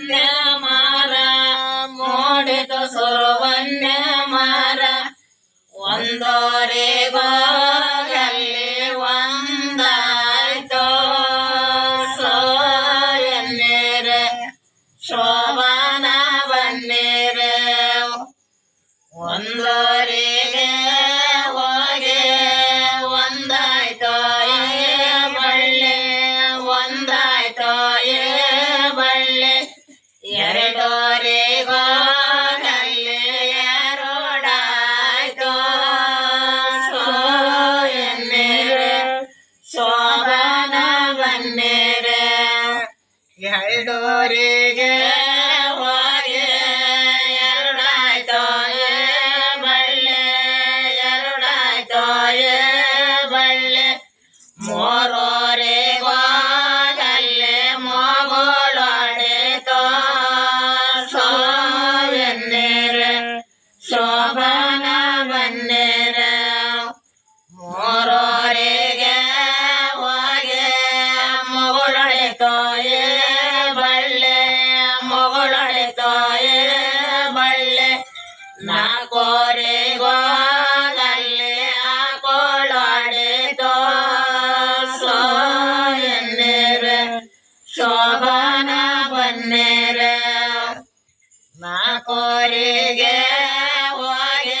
ಸುರವನ್ಯ ಮಾರ ಮೂಡಿತು ಸುರವನ್ಯ ಮಾರ. ಒಂದೋರೆಗೋಗಲ್ಲಿ ಒಂದಾಯ್ತೋ ಸೋ ಎನ್ನೀರೆ ಶೋಭನ ಬನ್ನೀರೆ ಒಂದೋರಿಗೆ ನಾಲ್ಕೋರಿಗೋಗಲ್ಲಿ ಹಾಕೊಳ್ಳೊಡಿತೋ ಸೋ ಎನ್ನೀರೆ ಶೋಭನ ಬನ್ನೀರೆ ನಾಲ್ಕೋರಿಗೆ ಹೋಗಿ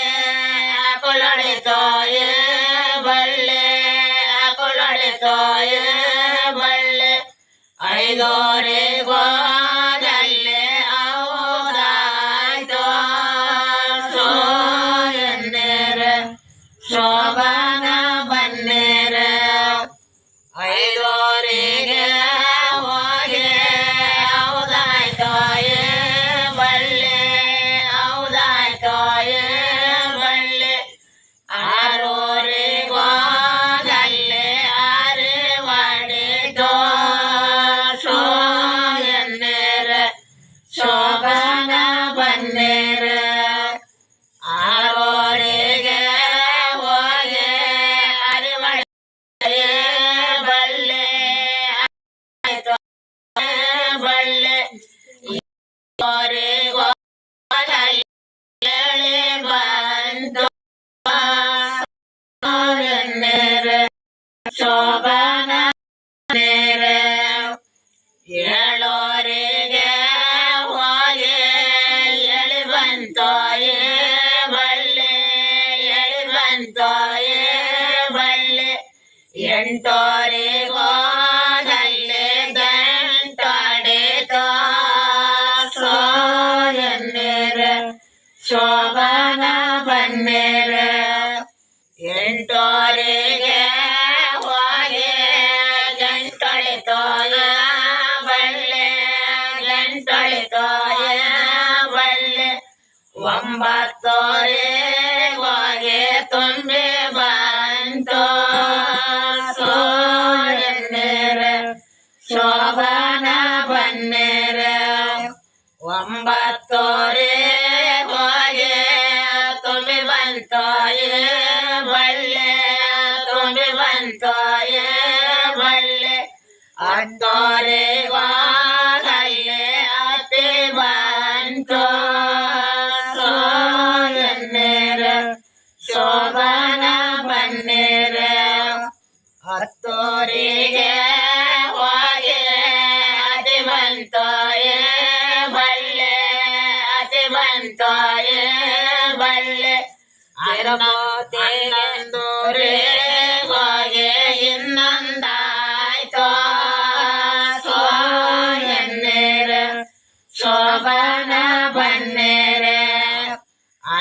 ಹಾಕೊಳ್ಳೊಡಿತೋ ಏ ಬಳ್ಳೆ ಹಾಕೊಳ್ಳೊಡಿತೋ ಏ No. ಶೋಭನ ನೇರೆ ಏಳೋರಿಗೆ ಹೋಗಿ ಎಳಿ ಬಂತೋ ಏ ಬಳ್ಳಿ ಎಳಿ ಬಂತೋ ಏ ಬಳ್ಳಿ ಶೋಭನ ಬನ್ನೇರ ಎಂಟೋರಿಗೆ ಹೋಗಿ ಗಂಟೊಳಿತೋ ತೋಯ ಬಳ್ಳಿ ಗಂಟೊಳಿತೋ ತೋಯ ಬಳ್ಳಿ ಒಂಬತ್ತೋರೆ ಹೋಗಿ, ತುಂಬಿ ಬಂತೋ ಶೋಭನ ಬನ್ನೀರೆ ಒಂಬತ್ತೋರೆ அன்பாயே வல்லே அந்தோரே வாகல்லே அத்தே வந்தோ நேர சோபன பன்னேர அத்தோரிகே வாகே அதி வந்தோயே வல்லே அதி வந்தோயே வல்லே அரமோ தேந்தோரே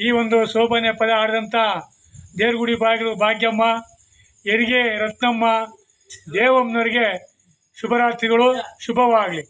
ಈ ಒಂದು ಶೋಭನೆ ಪದ ಹಾಡಿದಂಥ ದೇವ್ರಗುಡಿ ಬಾಗಿಲು ಭಾಗ್ಯಮ್ಮ ಹೆರಿಗೆ ರತ್ನಮ್ಮ ದೇವಮ್ಮನವರಿಗೆ ಶುಭರಾತ್ರಿಗಳು ಶುಭವಾಗಲಿ.